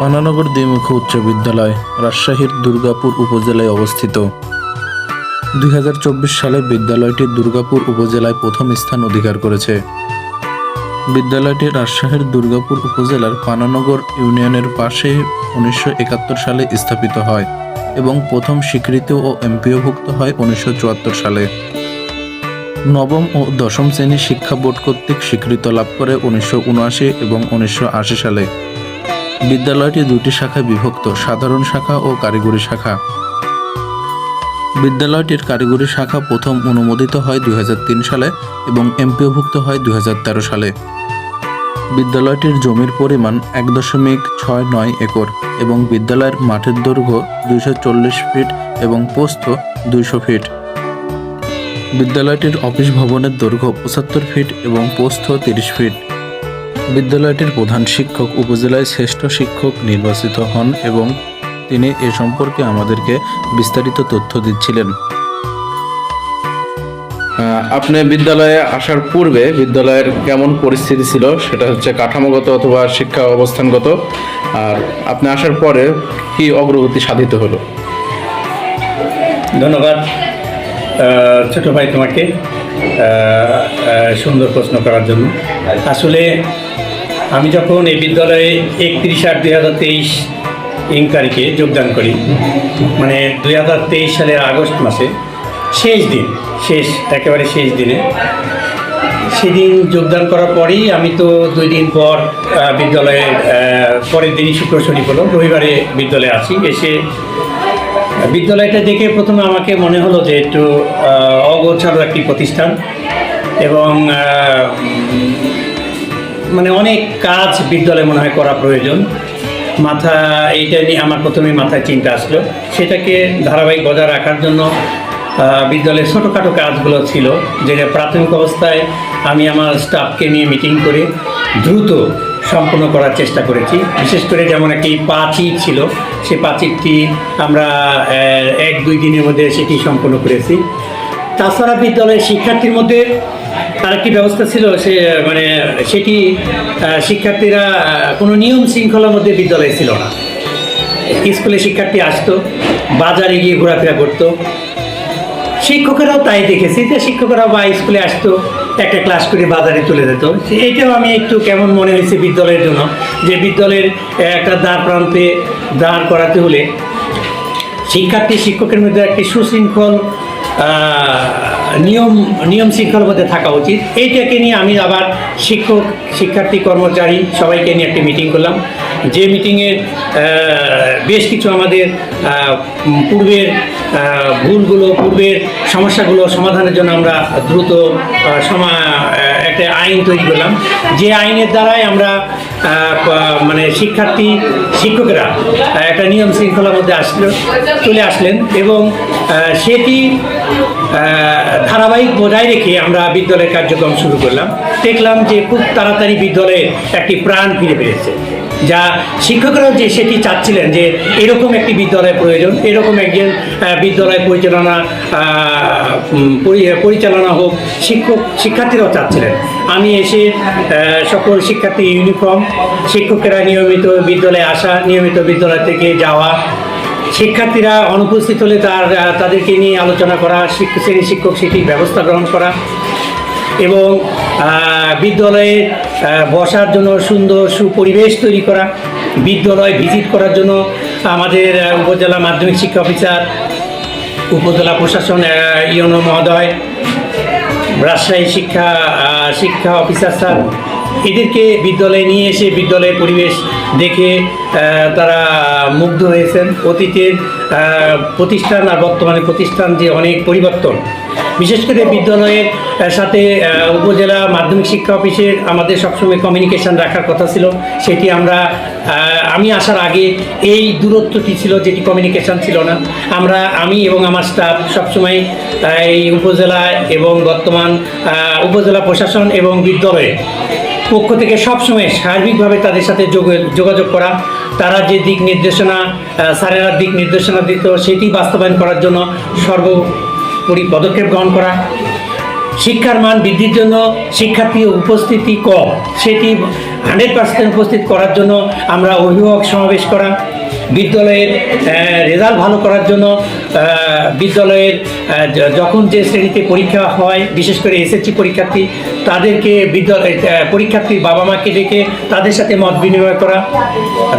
পানানগর দ্বিমুখ উচ্চ বিদ্যালয়, রাজশাহীর দুর্গাপুর উপজেলায় অবস্থিত। দুই হাজার চব্বিশ সালে বিদ্যালয়টি দুর্গাপুর উপজেলায় প্রথম স্থান অধিকার করেছে। বিদ্যালয়টি রাজশাহীর দুর্গাপুর উপজেলার পানানগর ইউনিয়নের পাশে উনিশশো একাত্তর সালে স্থাপিত হয় এবং প্রথম স্বীকৃত ও এমপিওভুক্ত হয় উনিশশো চুয়াত্তর সালে। নবম ও দশম শ্রেণি শিক্ষা বোর্ড কর্তৃক স্বীকৃত লাভ করে উনিশশো উনআশি এবং উনিশশো আশি সালে। বিদ্যালয়টি দুটি শাখায় বিভক্ত, সাধারণ শাখা ও কারিগরি শাখা। বিদ্যালয়টির কারিগরি শাখা প্রথম অনুমোদিত হয় দু হাজার তিন সালে এবং এমপিওভুক্ত হয় দুই হাজার তেরো সালে। বিদ্যালয়টির জমির পরিমাণ এক দশমিক ছয় নয় একর এবং বিদ্যালয়ের মাঠের দৈর্ঘ্য দুইশো চল্লিশ ফিট এবং প্রস্থ দুইশো ফিট। বিদ্যালয়টির অফিস ভবনের দৈর্ঘ্য পঁচাত্তর ফিট এবং প্রস্থ তিরিশ ফিট। বিদ্যালয়টির প্রধান শিক্ষক উপজেলায় শ্রেষ্ঠ শিক্ষক নির্বাচিত হন এবং তিনি এ সম্পর্কে আমাদেরকে বিস্তারিত তথ্য দিচ্ছিলেন। আপনি বিদ্যালয়ে আসার পূর্বে বিদ্যালয়ের কেমন পরিস্থিতি ছিল সেটা হচ্ছে কাঠামোগত অথবা শিক্ষা অবস্থানগত। আর আপনি আসার পরে কি অগ্রগতি সাধিত হলো? ধন্যবাদ। আহ, ছোট ভাই তোমাকে সুন্দর প্রশ্ন করার জন্য। আসলে আমি যখন এই বিদ্যালয়ে একত্রিশ আট দুই হাজার তেইশ ইং তারিখে যোগদান করি মানে দুই হাজার তেইশ সালের আগস্ট মাসে, শেষ দিন, শেষ, একেবারে শেষ দিনে, সেদিন যোগদান করার পরেই আমি তো দুই দিন পর বিদ্যালয়ে পরের দিনই শুক্র শনি হলো, রবিবারে বিদ্যালয়ে আসি, এসে বিদ্যালয়টা দেখে প্রথমে আমাকে মনে হলো যে একটু অগোছালো একটি প্রতিষ্ঠান এবং মানে অনেক কাজ বিদ্যালয়ে মনে হয় করা প্রয়োজন। মাথা, এইটা নিয়ে আমার প্রথমে মাথায় চিন্তা আসলো। সেটাকে ধারাবাহিক বজায় রাখার জন্য বিদ্যালয়ের ছোটোখাটো কাজগুলো ছিল, যেটা প্রাথমিক অবস্থায় আমি আমার স্টাফকে নিয়ে মিটিং করে দ্রুত সম্পূর্ণ করার চেষ্টা করেছি। বিশেষ করে যেমন একটি পাঁচির ছিল সেই পাঁচিরটি আমরা এক দুই দিনের মধ্যে সেটি সম্পূর্ণ করেছি। তাছাড়া বিদ্যালয়ের শিক্ষার্থীর মধ্যে আরেকটি ব্যবস্থা ছিল? সে মানে সেটি শিক্ষার্থীরা কোনো নিয়ম শৃঙ্খলার মধ্যে বিদ্যালয়ে ছিল না? স্কুলে শিক্ষার্থী আসতো, বাজারে গিয়ে ঘোরাফেরা করতো। শিক্ষকেরাও তাই দেখেছি যে শিক্ষকরা বা স্কুলে আসতো, একটা ক্লাস করে বাজারে চলে যেত। এটাও আমি একটু কেমন মনে হয়েছে বিদ্যালয়ের জন্য, যে বিদ্যালয়ের একটা দ্বার প্রান্তে দাঁড় করাতে হলে শিক্ষার্থী, শিক্ষকের মধ্যে একটি সুশৃঙ্খল নিয়ম নিয়ম শৃঙ্খলার মধ্যে থাকা উচিত। এইটাকে নিয়ে আমি আবার শিক্ষক, শিক্ষার্থী, কর্মচারী সবাইকে নিয়ে একটি মিটিং করলাম। যে মিটিংয়ে বেশ কিছু আমাদের পূর্বের ভুলগুলো, পূর্বের সমস্যাগুলো সমাধানের জন্য আমরা দ্রুত সমা একটা আইন তৈরি করলাম। যে আইনের দ্বারাই আমরা মানে শিক্ষার্থী, শিক্ষকেরা একটা নিয়ম শৃঙ্খলার মধ্যে আসল, চলে আসলেন এবং সেটি ধারাবাহিক বজায় রেখে আমরা বিদ্যালয়ের কার্যক্রম শুরু করলাম। দেখলাম যে খুব তাড়াতাড়ি বিদ্যালয়ে একটি প্রাণ ফিরে পেয়েছে। যা শিক্ষকরাও যে সেটি চাচ্ছিলেন যে এরকম একটি বিদ্যালয় প্রয়োজন, এরকম একজন বিদ্যালয় পরিচালনা পরিচালনা হোক, শিক্ষক, শিক্ষার্থীরাও চাচ্ছিলেন। আমি এসে সকল শিক্ষার্থী ইউনিফর্ম, শিক্ষকেরা নিয়মিত বিদ্যালয়ে আসা, নিয়মিত বিদ্যালয় থেকে যাওয়া, শিক্ষার্থীরা অনুপস্থিত হলে তার তাদেরকে নিয়ে আলোচনা করা শ্রেণি শিক্ষক সেটির ব্যবস্থা গ্রহণ করা এবং বিদ্যালয়ে বসার জন্য সুন্দর সুপরিবেশ তৈরি করা, বিদ্যালয় ভিজিট করার জন্য আমাদের উপজেলা মাধ্যমিক শিক্ষা অফিসার, উপজেলা প্রশাসন ইউনো মহোদয়, রাজশাহী শিক্ষা শিক্ষা অফিসার স্যার এদেরকে বিদ্যালয়ে নিয়ে এসে বিদ্যালয়ের পরিবেশ দেখে তারা মুগ্ধ হয়েছেন। অতীতের প্রতিষ্ঠান আর বর্তমানে প্রতিষ্ঠান যে অনেক পরিবর্তন। বিশেষ করে বিদ্যালয়ের সাথে উপজেলা মাধ্যমিক শিক্ষা অফিসের আমাদের সবসময় কমিউনিকেশন রাখার কথা ছিল। সেটি আমরা আমি আসার আগে এই দূরত্বটি ছিল যেটি কমিউনিকেশন ছিল না। আমরা, আমি এবং আমার স্টাফ সবসময় এই উপজেলায় এবং বর্তমান উপজেলা প্রশাসন এবং বিদ্যালয়ে পক্ষ থেকে সবসময় সার্বিকভাবে তাদের সাথে যোগ- যোগাযোগ করা। তারা যে দিক নির্দেশনা স্যারেরা দিক নির্দেশনা দিত সেটি বাস্তবায়ন করার জন্য সর্বোপরি পদক্ষেপ গ্রহণ করা। শিক্ষার মান বৃদ্ধির জন্য শিক্ষার্থী উপস্থিতি কম, সেটি হান্ড্রেড পার্সেন্ট উপস্থিত করার জন্য আমরা অভিভাবক সমাবেশ করা। বিদ্যালয়ের রেজাল্ট ভালো করার জন্য বিদ্যালয়ের যখন যে শ্রেণীতে পরীক্ষা হয়, বিশেষ করে এসএসসি পরীক্ষার্থী, তাদেরকে বিদ্যালয় পরীক্ষার্থীর বাবা মাকে ডেকে তাদের সাথে মত বিনিময় করা।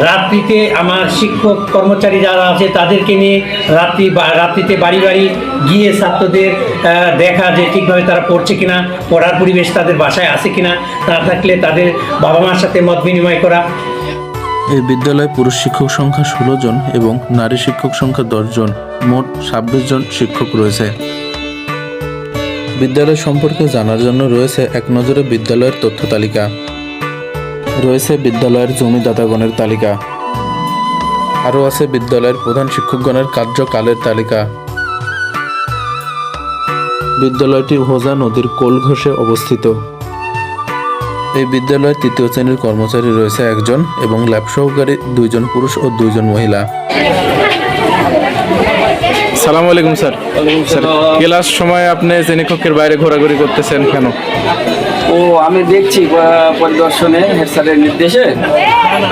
রাত্রিতে আমার শিক্ষক, কর্মচারী যারা আছে, তাদেরকে নিয়ে রাত্রি রাত্রিতে বাড়ি বাড়ি গিয়ে ছাত্রদের দেখা যে ঠিকভাবে তারা পড়ছে কিনা, পড়ার পরিবেশ তাদের বাসায় আছে কিনা, না থাকলে তাদের বাবা মার সাথে মত বিনিময় করা। এই বিদ্যালয়ে পুরুষ শিক্ষক সংখ্যা ষোলো জন এবং নারী শিক্ষক সংখ্যা দশ জন। মোট ছাব্বিশ জন শিক্ষক রয়েছে। বিদ্যালয় সম্পর্কে জানার জন্য রয়েছে এক নজরে বিদ্যালয়ের তথ্য তালিকা। রয়েছে বিদ্যালয়ের জমিদাতাগণের তালিকা। আরও আছে বিদ্যালয়ের প্রধান শিক্ষকগণের কার্যকালের তালিকা। বিদ্যালয়টি হোজা নদীর কোল ঘষে অবস্থিত। এই বিদ্যালয়ে তৃতীয় শ্রেণির কর্মচারী রয়েছে একজন এবং ল্যাব সহকারী দুইজন পুরুষ ও দুইজন মহিলা। সালাম আলাইকুম স্যার। স্যার ক্লাস সময় আপনি শ্রেণীকক্ষের বাইরে ঘোরাঘুরি করতেছেন কেন? ও আমি দেখছি পরিদর্শনে হেড স্যারের নির্দেশে।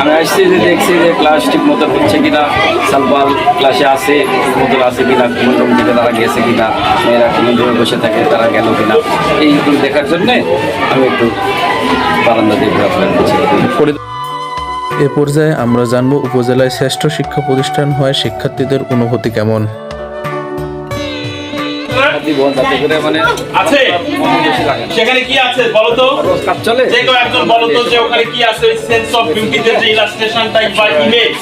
আমি আসছি যে দেখছি যে ক্লাস ঠিক মতো হচ্ছে কিনা সালবাল ক্লাসে আসে ঠিক মতো আছে কিনা কোন রুম থেকে তারা গেছে কিনা মেয়েরা কোনো বসে থাকে তারা গেল কিনা এইগুলো দেখার জন্যে আমি একটু বারান্দা দিয়ে ঘোরাফেরা করছি। এ পর্যায়ে আমরা জানব উপজেলায় শ্রেষ্ঠ শিক্ষা প্রতিষ্ঠান হয় শিক্ষার্থীদের অনুভূতি কেমন। মানে। সেখানে কি আছে বলো তো? রোজ কাজ চলে? যে কেউ একজন বলো যে ওখানে কি আছে ওই সেন্স অফ বিউটিতে যে ইলাস্ট্রেশন টাইপ বা ইমেজ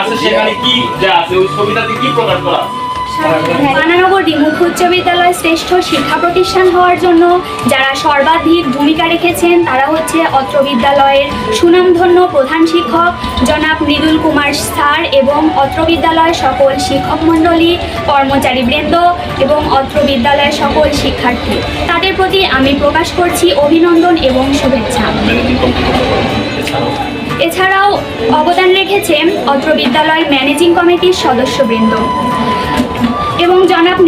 আছে সেখানে কি যে আছে? ওই ছবিটাতে কি প্রকাশ করা পানানগর দ্বিমুখ উচ্চ বিদ্যালয় শ্রেষ্ঠ শিক্ষা প্রতিষ্ঠান হওয়ার জন্য যারা সর্বাধিক ভূমিকা রেখেছেন, তারা হচ্ছে অত্র বিদ্যালয়ের সুনামধন্য প্রধান শিক্ষক জনাব মৃদুল কুমার স্যার এবং অত্র বিদ্যালয়ের সকল শিক্ষক মণ্ডলী কর্মচারীবৃন্দ এবং অত্র বিদ্যালয়ের সকল শিক্ষার্থী। তাদের প্রতি আমি প্রকাশ করছি অভিনন্দন এবং শুভেচ্ছা। এছাড়াও অবদান রেখেছেন অত্র বিদ্যালয়ের ম্যানেজিং কমিটির সদস্যবৃন্দ।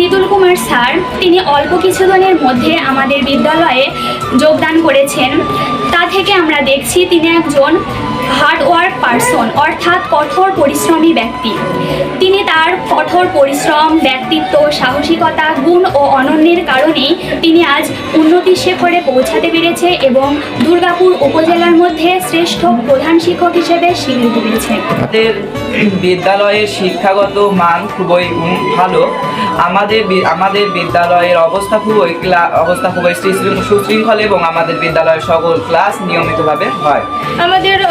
নিতুল কুমার স্যার, তিনি অল্প কিছুদিনের মধ্যে আমাদের বিদ্যালয়ে যোগদান করেছেন। তা থেকে আমরা দেখছি তিনি একজন হার্ড ওয়ার্ক পারসন অর্থাৎ কঠোর পরিশ্রমী ব্যক্তি। তিনি তার কঠোর পরিশ্রম ব্যক্তিত্ব সাহসিকতা গুণ ও অনন্যের কারণেই তিনি আজ উন্নতির শেখরে পৌঁছাতে পেরেছে এবং দুর্গাপুর উপজেলার মধ্যে শ্রেষ্ঠ প্রধান শিক্ষক হিসেবে স্বীকৃতি পেয়েছে। আমাদের বিদ্যালয়ের শিক্ষাগত মান খুবই ভালো। আমাদের আমাদের বিদ্যালয়ের অবস্থা খুবই ক্লা- অবস্থা খুবই সুশৃঙ্খল এবং আমাদের বিদ্যালয়ের সকল ক্লাস নিয়মিতভাবে হয়। আমাদের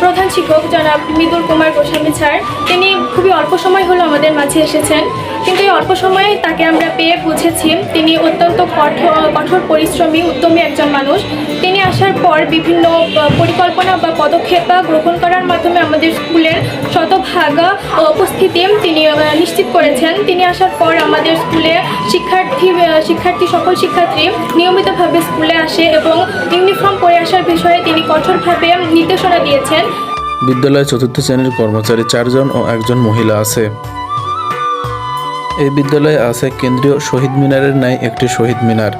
প্রধান শিক্ষক জনাব মৃদুল কুমার গোস্বামী স্যার। তিনি খুবই অল্প সময় হলো আমাদের মাঝে এসেছেন। কিন্তু এই অল্প সময়ে তাকে আমরা পেয়ে বুঝেছি। তিনি অত্যন্ত কঠোর কঠোর পরিশ্রমী, উদ্যমী একজন মানুষ। তিনি আসার পর বিভিন্ন পরিকল্পনা বা পদক্ষেপ গ্রহণ করার মাধ্যমে আমাদের স্কুলের শতভাগ উপস্থিতি তিনি নিশ্চিত করেছেন। তিনি আসার পর আমাদের স্কুলে শিক্ষার্থী শিক্ষার্থী সকল শিক্ষার্থী নিয়মিতভাবে স্কুলে আসে এবং ইউনিফর্ম পরে আসার বিষয়ে তিনি কঠোরভাবে নির্দেশনা দিয়েছেন। বিদ্যালয়ে চতুর্থ শ্রেণির কর্মচারী চারজন ও একজন মহিলা আছে। এই বিদ্যালয়ে আছে কেন্দ্রীয় শহীদ মিনারের ন্যায় একটি শহীদ মিনার,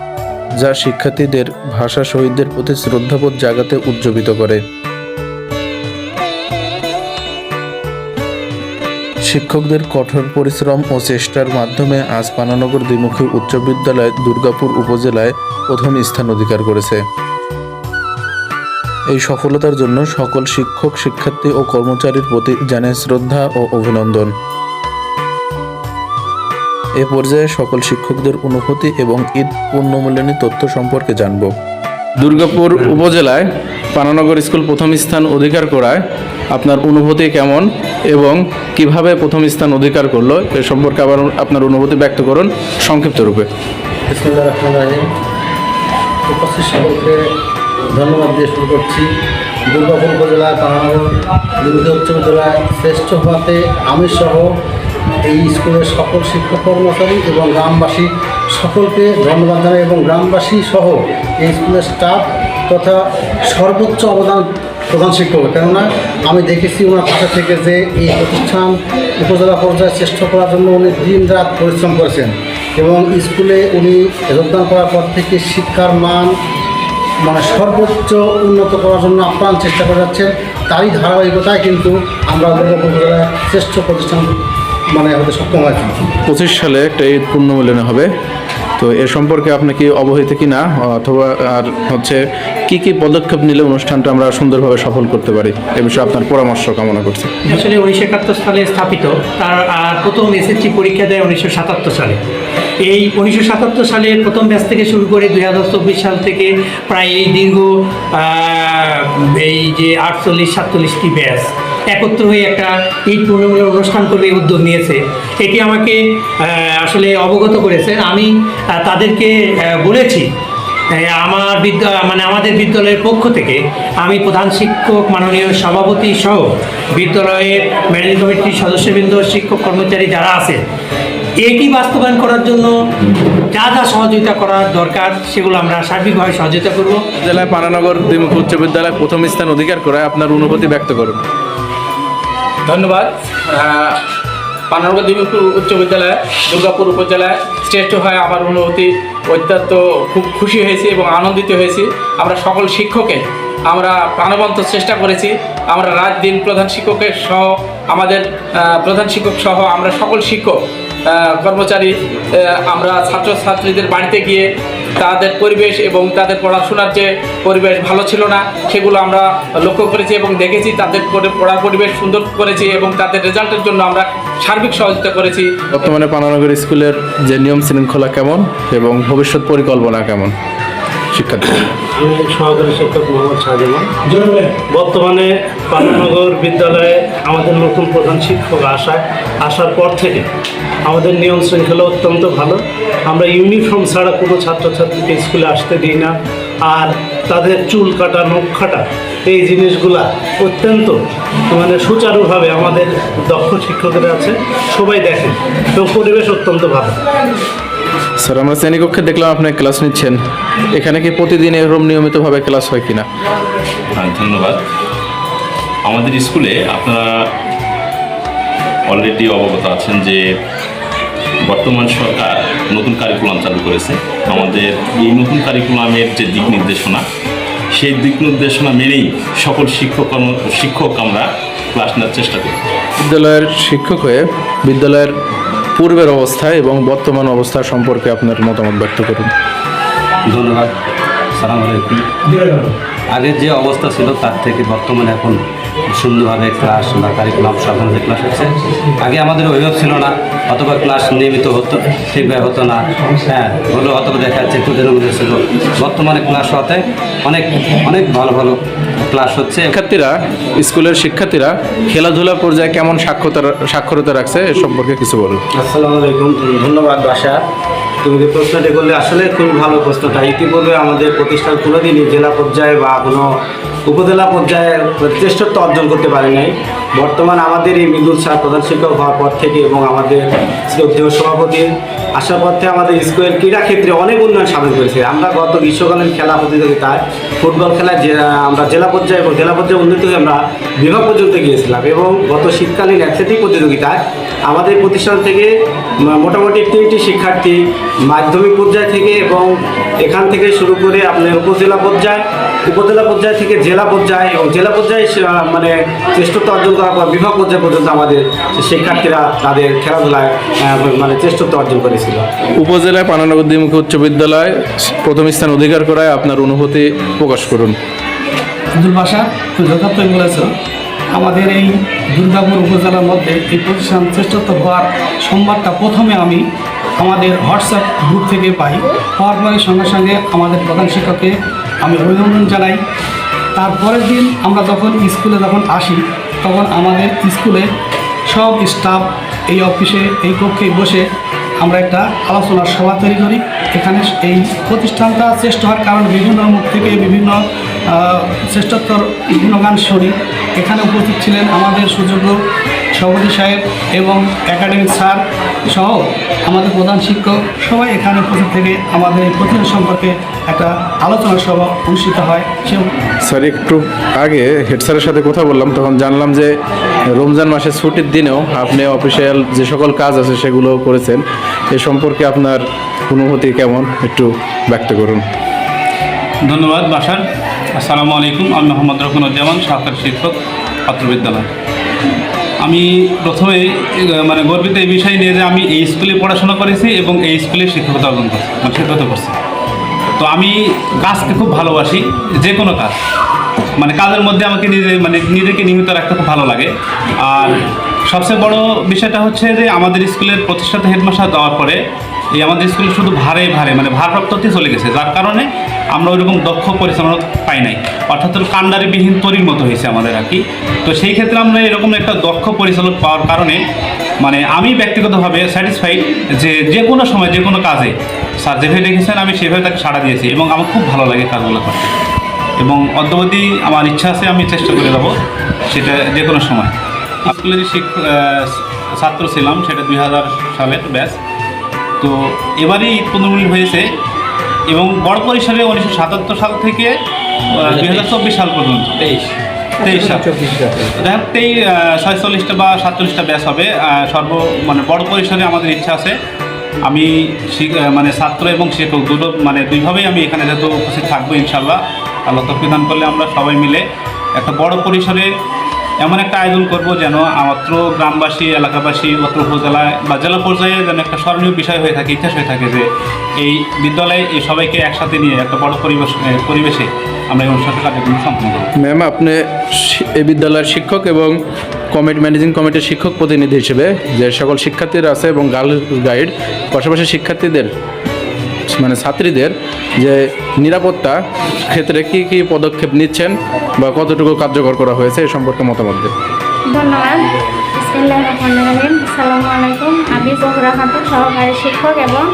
যা শিক্ষার্থীদের ভাষা শহীদদের প্রতি শ্রদ্ধাবোধ জাগাতে উজ্জীবিত করে। শিক্ষকদের কঠোর পরিশ্রম ও চেষ্টার মাধ্যমে আজ পানানগর দ্বিমুখী উচ্চ বিদ্যালয় দুর্গাপুর উপজেলায় প্রথম স্থান অধিকার করেছে। এই সফলতার জন্য সকল শিক্ষক শিক্ষার্থী ও কর্মচারীর প্রতি জানাই শ্রদ্ধা ও অভিনন্দন। এ পর্যায়ে সকল শিক্ষকদের অনুভূতি এবং ঈদ পূর্ণমূল্যানী তথ্য সম্পর্কে জানব। দুর্গাপুর উপজেলায় পানানগর স্কুল প্রথম স্থান অধিকার করায় আপনার অনুভূতি কেমন এবং কীভাবে প্রথম স্থান অধিকার করল এ সম্পর্কে আবার আপনার অনুভূতি ব্যক্ত করুন সংক্ষিপ্ত রূপে। ধন্যবাদ দিয়ে শুরু করছি। দুর্গাপুর উপজেলা পাহাড় বিরোধী উচ্চ বিদ্যালয় শ্রেষ্ঠ হওয়াতে আমি সহ এই স্কুলের সকল শিক্ষক কর্মচারী এবং গ্রামবাসী সকলকে ধন্যবাদ জানাই এবং গ্রামবাসী সহ এই স্কুলের স্টাফ তথা সর্বোচ্চ অবদান প্রধান শিক্ষক। কেননা আমি দেখেছি ওনার পাশে থেকে যে এই প্রতিষ্ঠান উপজেলা পর্যায়ে চেষ্টা করার জন্য উনি দিন রাত পরিশ্রম করেছেন এবং স্কুলে উনি যোগদান করার পর থেকে শিক্ষার মান মানে সর্বোচ্চ উন্নত করার জন্য আপ্রাণ চেষ্টা করে যাচ্ছেন। তারই ধারাবাহিকতায় কিন্তু আমরা দুর্গাপুর জেলায় শ্রেষ্ঠ প্রতিষ্ঠান মানে হতে সক্ষম হয়েছি। পঁচিশ সালে একটা ঈদ পূর্ণ মিলনে হবে। তো এ সম্পর্কে আপনি কি অবহিত কি না অথবা আর হচ্ছে কি কি পদক্ষেপ নিলে অনুষ্ঠানটা আমরা সুন্দরভাবে সফল করতে পারি? এ বিষয়ে আপনার পরামর্শ কামনা করছি। আসলে উনিশশো একাত্তর সালে স্থাপিত। তার প্রথম এসএসসি পরীক্ষা দেয় উনিশশো সাতাত্তর সালে। এই উনিশশো সাতাত্তর সালে প্রথম ব্যাচ থেকে শুরু করে দুই হাজার চব্বিশ সাল থেকে প্রায় এই দীর্ঘ এই যে আটচল্লিশ, সাতচল্লিশটি ব্যাচ একত্র হয়ে একটা ঈদ পূর্ণমিলন অনুষ্ঠান করবে উদ্যোগ নিয়েছে। এটি আমাকে আসলে অবগত করেছেন আমি তাদেরকে বলেছি আমার বিদ্যা মানে আমাদের বিদ্যালয়ের পক্ষ থেকে আমি প্রধান শিক্ষক, মাননীয় সভাপতি সহ বিদ্যালয়ের ম্যানেজিং কমিটির সদস্যবৃন্দ, শিক্ষক কর্মচারী যারা আছে এটি বাস্তবায়ন করার জন্য যা যা সহযোগিতা করার দরকার সেগুলো আমরা সার্বিকভাবে সহযোগিতা করব। জেলায় পানানগর দ্বিমুখী উচ্চ বিদ্যালয় প্রথম স্থান অধিকার করে আপনার অনুভূতি ব্যক্ত করুন। ধন্যবাদ। পানানগর দেবীপুর উচ্চ বিদ্যালয় দুর্গাপুর উপজেলায় শ্রেষ্ঠ হয় আমার অনুভূতি। অত্যন্ত খুব খুশি হয়েছি এবং আনন্দিত হয়েছি। আমরা সকল শিক্ষকে আমরা প্রাণবন্ত চেষ্টা করেছি। আমরা রাত দিন প্রধান শিক্ষকের সহ আমাদের প্রধান শিক্ষক সহ আমরা সকল শিক্ষক কর্মচারী আমরা ছাত্রছাত্রীদের বাড়িতে গিয়ে তাদের পরিবেশ এবং তাদের পড়াশোনার যে পরিবেশ ভালো ছিল না সেগুলো আমরা লক্ষ্য করেছি এবং দেখেছি তাদের পড়ে- পড়ার পরিবেশ সুন্দর করেছি এবং তাদের রেজাল্টের জন্য আমরা সার্বিক সহযোগিতা করেছি। বর্তমানে পানানগর স্কুলের যে নিয়ম শৃঙ্খলা কেমন এবং ভবিষ্যৎ পরিকল্পনা কেমন শিক্ষার্থী আমি সহকারী শিক্ষক মোহাম্মদ শাহজামান বর্তমানে পানানগর বিদ্যালয়ে আমাদের নতুন প্রধান শিক্ষক আসায় আসার পর থেকে আমাদের নিয়ম শৃঙ্খলা অত্যন্ত ভালো। আমরা ইউনিফর্ম ছাড়া কোনো ছাত্রছাত্রীকে স্কুলে আসতে দিই না। আর তাদের চুল কাটা নখ কাটা এই জিনিসগুলা অত্যন্ত মানে সুচারুভাবে আমাদের দক্ষ শিক্ষকেরা আছে। সবাই দেখেন এবং পরিবেশ অত্যন্ত ভালো। স্যার আমরা শ্রেণীকক্ষে দেখলাম আপনি ক্লাস নিচ্ছেন। এখানে কি প্রতিদিন এরকম নিয়মিতভাবে ক্লাস হয় কিনা? হ্যাঁ ধন্যবাদ। আমাদের স্কুলে আপনারা অলরেডি অবগত আছেন যে বর্তমান সরকার নতুন কারিকুলাম চালু করেছে। আমাদের এই নতুন কারিকুলামের যে দিক নির্দেশনা সেই দিক নির্দেশনা মেনেই সকল শিক্ষক শিক্ষক আমরা ক্লাস নেওয়ার চেষ্টা করি। বিদ্যালয়ের শিক্ষক হয়ে বিদ্যালয়ের পূর্বের অবস্থা এবং বর্তমান অবস্থা সম্পর্কে আপনার মতামত ব্যক্ত করুন। ধন্যবাদ। সালাম আলাইকুম। আগের যে অবস্থা ছিল তার থেকে বর্তমানে এখন সুন্দরভাবে ক্লাস বা কারিকুলাম সরকারি ক্লাস হচ্ছে। আগে আমাদের অভিভাবক ছিল না অথবা ক্লাস নিয়মিত হতো ঠিকভাবে হতো না হ্যাঁ হলো অথবা দেখা যাচ্ছে একটু দেরি মধ্যে ছিল। বর্তমানে ক্লাস হতে অনেক অনেক ভালো ভালো ক্লাস হচ্ছে। শিক্ষার্থীরা স্কুলের শিক্ষার্থীরা খেলাধুলা পর্যায়ে কেমন সাক্ষরতা সাক্ষরতা রাখছে এ সম্পর্কে কিছু বলুন। আসসালামু আলাইকুম ধন্যবাদ বাসা। তুমি যে প্রশ্নটি করলে, আসলে খুব ভালো প্রশ্নটা। ইতিপূর্বে আমাদের প্রতিষ্ঠান কোনোদিনই জেলা পর্যায়ে বা কোনো উপজেলা পর্যায়ে শ্রেষ্ঠত্ব অর্জন করতে পারে নাই। বর্তমান আমাদের এই মৃদুল স্যার প্রধান শিক্ষক হওয়ার পর থেকে এবং আমাদের শ্রদ্ধেয় সভাপতি আসার পর থেকে আমাদের স্কুলের ক্রীড়া ক্ষেত্রে অনেক উন্নয়ন সাধন করেছে। আমরা গত গ্রীষ্মকালীন খেলা প্রতিযোগিতায় ফুটবল খেলায় আমরা জেলা পর্যায়ে এবং জেলা পর্যায়ে উন্নীত হয়ে আমরা বিভাগ পর্যন্ত গিয়েছিলাম এবং গত শীতকালীন অ্যাথলেটিক প্রতিযোগিতায় আমাদের প্রতিষ্ঠান থেকে মোটামুটি তিনটি শিক্ষার্থী মাধ্যমিক পর্যায় থেকে এবং এখান থেকে শুরু করে আপনার উপজেলা পর্যায় উপজেলা পর্যায় থেকে জেলা পর্যায়ে এবং জেলা পর্যায়ে মানে শ্রেষ্ঠত্ব অর্জন করার পর বিভাগ পর্যায় পর্যন্ত আমাদের শিক্ষার্থীরা তাদের খেলাধুলায় মানে শ্রেষ্ঠত্ব অর্জন করেছিল। উপজেলায় পানানগরদিমুখী উচ্চ বিদ্যালয় প্রথম স্থান অধিকার করায় আপনার অনুভূতি প্রকাশ করুন। আব্দুল বাসা যথার্থই বলেছ আমাদের এই দুর্গাপুর উপজেলার মধ্যে এই প্রতিষ্ঠান শ্রেষ্ঠত্ব হওয়ার সংবাদটা প্রথমে আমি আমাদের হোয়াটসঅ্যাপ গ্রুপ থেকে পাই। পাওয়ার পরে সঙ্গে সঙ্গে আমাদের প্রধান শিক্ষককে আমি অভিনন্দন জানাই। তারপরের দিন আমরা যখন স্কুলে যখন আসি, তখন আমাদের স্কুলে সব স্টাফ এই অফিসে এই কক্ষে বসে আমরা একটা আলোচনার সভা তৈরি করি। এখানে এই প্রতিষ্ঠানটা শ্রেষ্ঠ হওয়ার কারণ বিভিন্ন মুখ থেকে বিভিন্ন শ্রেষ্ঠত্বর গুণগান শুনি এখানে উপস্থিত ছিলেন আমাদের সুযোগ্য সভাপতি সাহেব এবং একাডেমিক স্যার সহ আমাদের প্রধান শিক্ষক। সবাই এখানে উপস্থিত থেকে আমাদের প্রতিষ্ঠান সম্পর্কে একটা আলোচনা সভা অনুষ্ঠিত হয়। সে স্যার একটু আগে হেড স্যারের সাথে কথা বললাম তখন জানলাম যে রমজান মাসের ছুটির দিনেও আপনি অফিসিয়াল যে সকল কাজ আছে সেগুলো করেছেন। এ সম্পর্কে আপনার অনুভূতি কেমন? একটু ব্যক্ত করুন। ধন্যবাদ বাসার। আসসালামু আলাইকুম। আমি মোহাম্মদ রকুনুজ্জামান সহকারী শিক্ষক পাত্র বিদ্যালয়। আমি প্রথমে মানে গর্বিত এই বিষয় নিয়ে যে আমি এই স্কুলে পড়াশোনা করেছি এবং এই স্কুলে শিক্ষকতা অর্জন করছি মানে শিক্ষকতা করছি। তো আমি কাজকে খুব ভালোবাসি, যে কোনো কাজ। মানে কাজের মধ্যে আমাকে নিজে মানে নিজেকে নিয়মিত রাখতে খুব ভালো লাগে। আর সবচেয়ে বড় বিষয়টা হচ্ছে যে আমাদের স্কুলের প্রতিষ্ঠাতা হেডমাস্টার দেওয়ার পরে, এই আমাদের স্কুলে শুধু ভারে ভারে মানে ভারপ্রাপ্ততে চলে গেছে। যার কারণে আমরা ওইরকম দক্ষ পরিচালনা পাই নাই। অর্থাৎ কাণ্ডারিবিহীন তরির মতো হয়েছে আমাদের আর কি। তো সেই ক্ষেত্রে আমরা এরকম একটা দক্ষ পরিচালক পাওয়ার কারণে মানে আমি ব্যক্তিগতভাবে স্যাটিসফাইড যে যে কোনো সময়, যে কোনো কাজে, স্যার যেভাবে রেখেছেন আমি সেভাবে তাকে সাড়া দিয়েছি এবং আমার খুব ভালো লাগে কাজগুলো করতে। এবং অদ্যবধি আমার ইচ্ছা আছে, আমি চেষ্টা করে যাব সেটা যে কোনো সময়। স্কুলের শিক্ষক ছাত্র ছিলাম, সেটা দুই হাজার সালের ব্যাচ। তো এবারই পুনর্মিল হয়েছে এবং বড় পরিসরে উনিশশো সাতাত্তর সাল থেকে দুই হাজার চব্বিশ সাল পর্যন্ত। তেইশ। তেইশ সাল। যাই হোক তেই ছয়চল্লিশটা বা সাতচল্লিশটা ব্যাচ হবে সর্ব মানে বড় পরিসরে আমাদের ইচ্ছা আছে। আমি মানে ছাত্র এবং শিক্ষক দুটো মানে দুইভাবেই আমি এখানে যেহেতু উপস্থিত থাকব ইনশাল্লাহ। আল্লাহ তফিদান করলে আমরা সবাই মিলে একটা বড় পরিসরে এমন একটা আয়োজন করব যেন মাত্র গ্রামবাসী, এলাকাবাসী, অত্র উপজেলায় বা জেলা পর্যায়ে যেন একটা স্মরণীয় বিষয় হয়ে থাকে, ইতিহাস হয়ে থাকে যে এই বিদ্যালয়ে, এই সবাইকে একসাথে নিয়ে, একটা বড় পরিবেশ পরিবেশে আমরা এই অনুষ্ঠানটা কার্যক্রম সম্পন্ন করব। ম্যাম, আপনি এই বিদ্যালয়ের শিক্ষক এবং কমিটি, ম্যানেজিং কমিটির শিক্ষক প্রতিনিধি হিসেবে যে সকল শিক্ষার্থীরা আছে এবং গার্ল গাইড, পাশাপাশি শিক্ষার্থীদের মানে ছাত্রীদের যে নিরাপত্তা ক্ষেত্রে কি কি পদক্ষেপ নিচ্ছেন বা কতটুকু কার্যকর করা হয়েছে এ সম্পর্কে মতামত দেন। ধন্যবাদ। আসসালামু আলাইকুম। আমি জহুরা খাতুন, সহকারী শিক্ষক এবং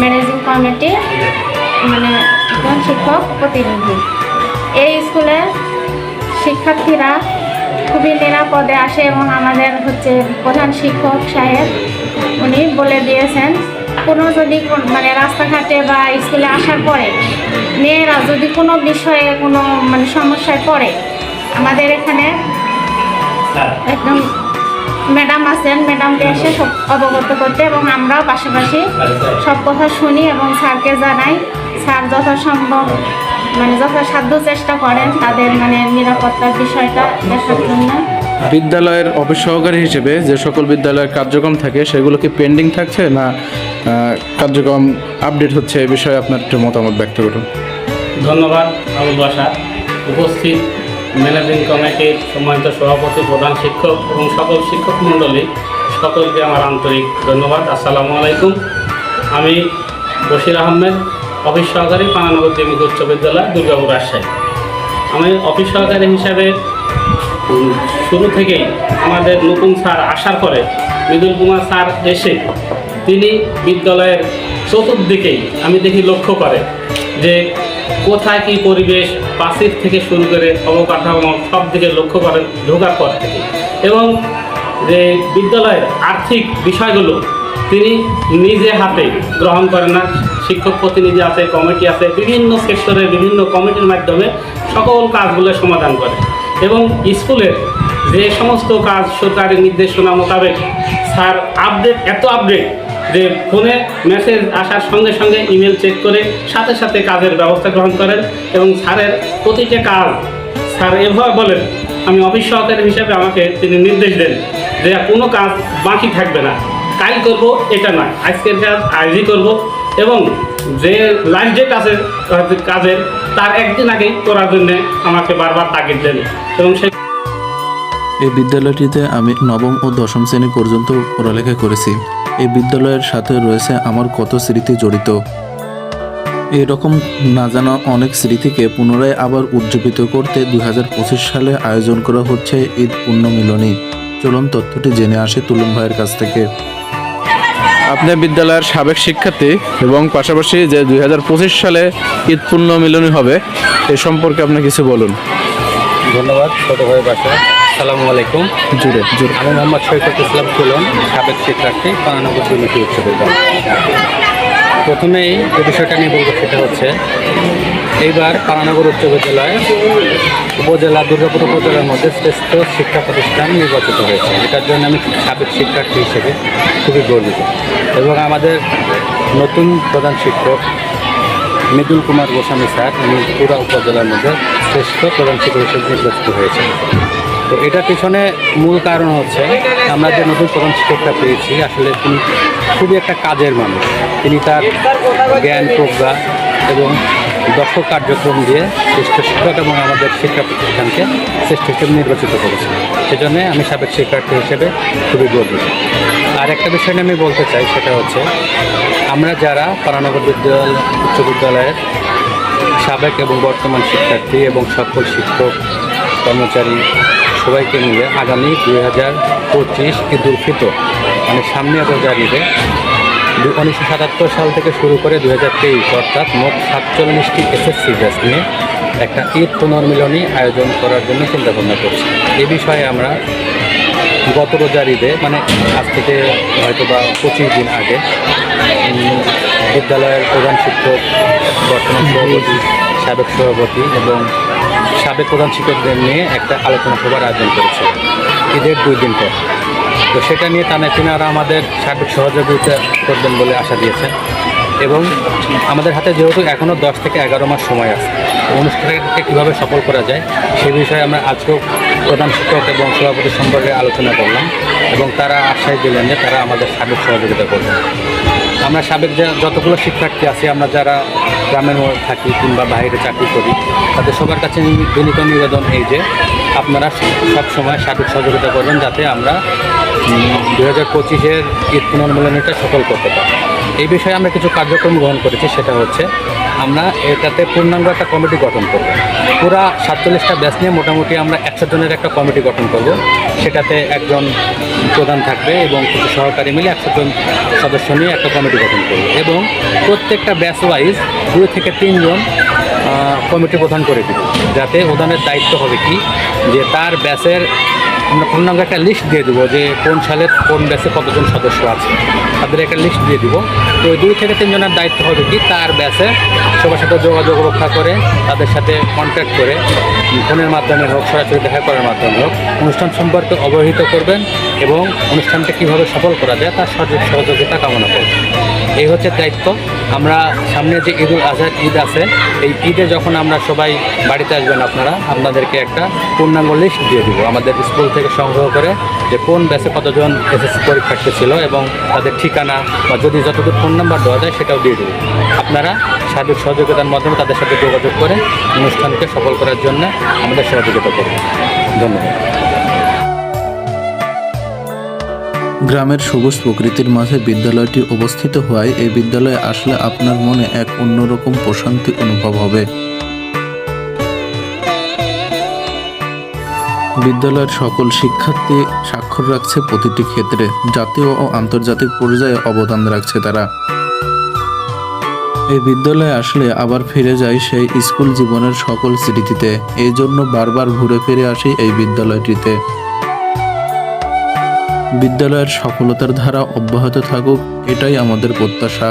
ম্যানেজিং কমিটি মানে একজন শিক্ষক প্রতিনিধি। এই স্কুলে শিক্ষার্থীরা খুবই নিরাপদে আসে এবং আমাদের হচ্ছে প্রধান শিক্ষক সাহেব উনি বলে দিয়েছেন কোনো যদি মানে রাস্তাঘাটে বা স্কুলে আসার পরে মেয়েরা যদি কোনো বিষয়ে কোনো মানে সমস্যায় পড়ে আমাদের এখানে একদম ম্যাডাম আছেন ম্যাডামকে এসে সব অবগত করতে এবং আমরাও পাশাপাশি সব কথা শুনি এবং স্যারকে জানাই। স্যার যথাসম্ভব মানে যথাসাধ্য চেষ্টা করেন তাদের মানে নিরাপত্তার বিষয়টা দেখার জন্য। বিদ্যালয়ের অফিস সহকারী হিসেবে যে সকল বিদ্যালয়ের কার্যক্রম থাকে সেগুলো কি পেন্ডিং থাকছে না কার্যক্রম আপডেট হচ্ছে এ বিষয়ে আপনার একটু মতামত ব্যক্ত করুন। ধন্যবাদ বাসা উপস্থিত ম্যানেজিং কমিটির সম্মানিত সভাপতি, প্রধান শিক্ষক এবং সকল শিক্ষক মণ্ডলী, সকলকে আমার আন্তরিক ধন্যবাদ। আসসালামু আলাইকুম। আমি বশির আহমেদ, অফিস সহকারী পানানগর দেবিক উচ্চ বিদ্যালয়, দুর্গাপুর, রাজশাহী। আমি অফিস সহকারী হিসাবে শুরু থেকেই আমাদের নতুন স্যার আসার পরে মৃদুল কুমার স্যার এসে তিনি বিদ্যালয়ের চতুর্দিকেই আমি দেখি লক্ষ্য করে যে কোথায় কি পরিবেশ পাশের থেকে শুরু করে অবকাঠামো সব দিকে লক্ষ্য করেন ঢোকার পর থেকে এবং যে বিদ্যালয়ের আর্থিক বিষয়গুলো তিনি নিজে হাতে গ্রহণ করেন না। শিক্ষক প্রতিনিধি আছে, কমিটি আছে, বিভিন্ন সেক্টরের বিভিন্ন কমিটির মাধ্যমে সকল কাজগুলো সমাধান করে। এবং স্কুলের যে সমস্ত কাজ সরকারি নির্দেশনা মোতাবেক, স্যার আপডেট এত আপডেট যে ফোনে মেসেজ আসার সঙ্গে সঙ্গে ইমেল চেক করে সাথে সাথে কাজের ব্যবস্থা গ্রহণ করেন এবং স্যারের প্রতিটা কাজ, স্যার এভাবে বলেন, আমি অফিস সহকারী হিসাবে আমাকে তিনি নির্দেশ দেন যে কোনো কাজ বাকি থাকবে না। কাল করব, এটা নয়। আজকের কাজ আজই করব এবং যে লাস্ট ডেট আছে কাজের তার একদিন আগেই করার জন্য আমাকে বারবার তাগিদ দেন। এবং সে এই বিদ্যালয়টিতে আমি নবম ও দশম শ্রেণি পর্যন্ত পড়ালেখা করেছি। এই বিদ্যালয়ের সাথে রয়েছে আমার কত স্মৃতি জড়িত। এই রকম না জানা অনেক স্মৃতিকে পুনরায় আবার উজ্জীবিত করতে দুই হাজার পঁচিশ সালে আয়োজন করা হচ্ছে ঈদ পুণ্যমিলনী চলুন তথ্যটি জেনে আসে তুলুন ভাইয়ের কাছ থেকে। আপনি বিদ্যালয়ের সাবেক শিক্ষার্থী এবং পাশাপাশি যে দুই হাজার পঁচিশ সালে ঈদ পূর্ণ মিলনী হবে এ সম্পর্কে আপনি কিছু বলুন। ধন্যবাদ ছোটো ভাই বাসা। সালামু আলাইকুম। জুড়ে জুড়ে। আমি মোহাম্মদ সৈকত ইসলাম ফুলন সাবেক শিক্ষার্থী পানানগর দুর্নীতি উচ্চ বিদ্যালয় প্রথমেই যে বিষয়টা নিয়ে বলব সেটা হচ্ছে, এইবার পানানগর উচ্চ বিদ্যালয় উপজেলা দুর্গাপুর উপজেলার মধ্যে শ্রেষ্ঠ শিক্ষা প্রতিষ্ঠান নির্বাচিত হয়েছে। এটার জন্য আমি সাবেক শিক্ষার্থী হিসেবে খুবই গর্বিত। এবং আমাদের নতুন প্রধান শিক্ষক মৃদুল কুমার গোস্বামী স্যার, উনি পুরা উপজেলার মধ্যে শ্রেষ্ঠ প্রধান শিক্ষক হিসেবে নির্বাচিত হয়েছেন। তো এটার পিছনে মূল কারণ হচ্ছে আমরা যে নতুন প্রধান শিক্ষকটা পেয়েছি, আসলে তিনি খুবই একটা কাজের মানুষ। তিনি তার জ্ঞান, প্রজ্ঞা এবং দক্ষ কার্যক্রম দিয়ে শ্রেষ্ঠ শিক্ষক এবং আমাদের শিক্ষা প্রতিষ্ঠানকে শ্রেষ্ঠ হিসেবে নির্বাচিত করেছেন। সেজন্য আমি সাবেক শিক্ষার্থী হিসেবে খুবই গর্বিত। আর একটা বিষয় নিয়ে আমি বলতে চাই, সেটা হচ্ছে আমরা যারা পারানগর বিদ্যালয়, উচ্চ বিদ্যালয়ের সাবেক এবং বর্তমান শিক্ষার্থী এবং সকল শিক্ষক, কর্মচারী সবাইকে মিলে আগামী দুই হাজার পঁচিশ ঈদুল ফিতর মানে সামনে রোজার ঈদে উনিশশো সাতাত্তর সাল থেকে শুরু করে দুই হাজার তেইশ, অর্থাৎ মোট সাতচল্লিশটি এসএসসি ব্যাচ নিয়ে একটা ঈদ পুনর্মিলনী আয়োজন করার জন্য চিন্তা ভাবনা করছি। এ বিষয়ে আমরা গত রোজার ঈদে মানে আজ থেকে হয়তো বা পঁচিশ দিন আগে বিদ্যালয়ের প্রধান শিক্ষক, বর্তমান সভাপতি, সাবেক সভাপতি এবং সাবেক প্রধান শিক্ষকদের নিয়ে একটা আলোচনা সভার আয়োজন করেছে। ঈদের দুই দিন পর। তো সেটা নিয়ে তারা তিনারা আমাদের সার্বিক সহযোগিতা করবেন বলে আশা দিয়েছেন এবং আমাদের হাতে যেহেতু এখনও দশ থেকে এগারো মাস সময় আছে, অনুষ্ঠানটাকে কীভাবে সফল করা যায় সে বিষয়ে আমরা আজকেও প্রধান শিক্ষক এবং সভাপতি সম্পর্কে আলোচনা করলাম এবং তারা আশ্বাস দিলেন যে তারা আমাদের সার্বিক সহযোগিতা করবেন। আমরা সাবেক যতগুলো শিক্ষার্থী আছি, আমরা যারা গ্রামের মধ্যে থাকি কিংবা বাইরে চাকরি করি, তাদের সবার কাছে বিনীত নিবেদন এই যে আপনারা সব সময় সার্বিক সহযোগিতা করবেন যাতে আমরা দু হাজার পঁচিশের ঈদ পুনর্মিলনীটা সফল করতে পারি। এই বিষয়ে আমরা কিছু কার্যক্রম গ্রহণ করেছি, সেটা হচ্ছে আমরা এটাতে পূর্ণাঙ্গ একটা কমিটি গঠন করব। পুরা সাতচল্লিশটা ব্যাচ নিয়ে মোটামুটি আমরা একশো জনের একটা কমিটি গঠন করব। সেটাতে একজন প্রধান থাকবে এবং কিছু সহকারী মিলে একশো জন সদস্য নিয়ে একটা কমিটি গঠন করব। এবং প্রত্যেকটা ব্যাচ ওয়াইজ দুই থেকে তিনজন কমিটি প্রধান করে দিব, যাতে প্রধানের দায়িত্ব হবে কি? যে তার ব্যাচের আমরা পূর্ণাঙ্গ একটা লিস্ট দিয়ে দেবো যে কোন সালে কোন ব্যাচে কতজন সদস্য আছে। তাদের একটা লিস্ট দিয়ে দিব। তো ওই দুই থেকে তিনজনের দায়িত্ব হবে কি? তার ব্যাচে সবার সাথে যোগাযোগ রক্ষা করে, তাদের সাথে কন্ট্যাক্ট করে, ফোনের মাধ্যমে হোক, সরাসরি দেখা করার মাধ্যমে হোক, অনুষ্ঠান সম্পর্কে অবহিত করবেন। এবং অনুষ্ঠানটা কীভাবে সফল করা যায় তার সহযোগ সহযোগিতা কামনা করবেন এই হচ্ছে দায়িত্ব। আমরা সামনে যে ঈদ আজহার ঈদ আছে, এই ঈদে যখন আমরা সবাই বাড়িতে আসবেন আপনারা, আপনাদেরকে একটা পূর্ণাঙ্গ লিস্ট দিয়ে দিব। আমাদের স্কুল থেকে সংগ্রহ করে যে কোন ব্যাচে কতজন এসএসসি পরীক্ষার্থী ছিল এবং তাদের ঠিকানা বা যদি যতদূর ফোন নাম্বার দেওয়া যায় সেটাও দিয়ে দেবো। আপনারা সার্বিক সহযোগিতার মাধ্যমে তাদের সাথে যোগাযোগ করে অনুষ্ঠানকে সফল করার জন্য আমাদের সহযোগিতা করবেন। ধন্যবাদ। গ্রামের সবুজ প্রকৃতির মাঝে বিদ্যালয়টি অবস্থিত হওয়ায় এই বিদ্যালয়ে আসলে আপনার মনে এক অন্যরকম প্রশান্তি অনুভব হবে। বিদ্যালয়ের সকল শিক্ষার্থী স্বাক্ষর রাখছে প্রতিটি ক্ষেত্রে। জাতীয় ও আন্তর্জাতিক পর্যায়ে অবদান রাখছে তারা। এই বিদ্যালয়ে আসলে আবার ফিরে যায় সেই স্কুল জীবনের সকল স্মৃতিতে। এই জন্য বারবার ঘুরে ফিরে আসি এই বিদ্যালয়টিতে। বিদ্যালয়ের সফলতার ধারা অব্যাহত থাকুক এটাই আমাদের প্রত্যাশা।